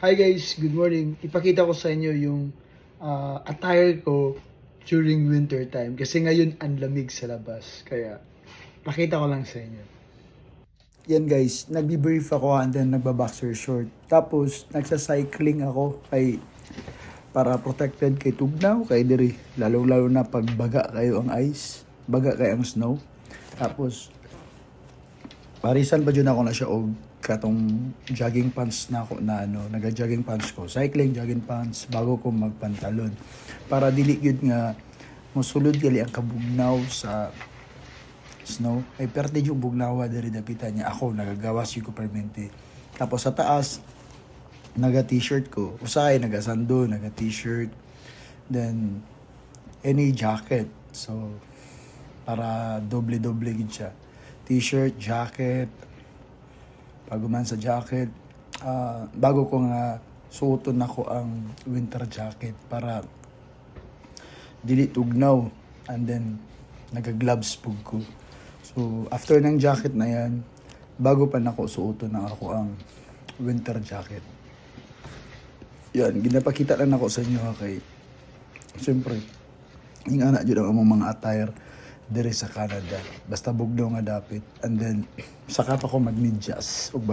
Hi guys, good morning. Ipakita ko sa inyo yung ah, attire ko during winter time kasi ngayon ang lamig sa labas. Kaya pakita ko lang sa inyo. Yan guys, nagbi-brief ako and then nagba-boxer short. Tapos nagsa-cycling ako kay para protected kay tugnaw kay diri lalong lalo na pag baga kayo ang ice baga kay ang snow tapos parisan pa dyan ako na siya og katong jogging pants na ako na ano naga jogging pants ko cycling jogging pants bago ko magpantalon. Para dili gyud nga mosulod gali ang kabugnaw sa snow. Ay perte yung bugnawa diri dapitan niya. Ako nagagawas yung permente tapos sa taas naga t-shirt ko. Usay naga sando naga t-shirt then any jacket. So para doble doble gid siya. T-shirt jacket bago man sa jacket. Ah, bago ko nga suoton ako ang winter jacket para dili tugnaw and then naga-gloves pug ko. So after ng jacket na yan bago pa nako suoton na ako ang winter jacket. Yan ginapakita lang ako sa inyo ha, kay siyempre yung anak dyan ang mga attire dire sa Canada. Basta bugnaw nga dapit. And then saka pa ko ug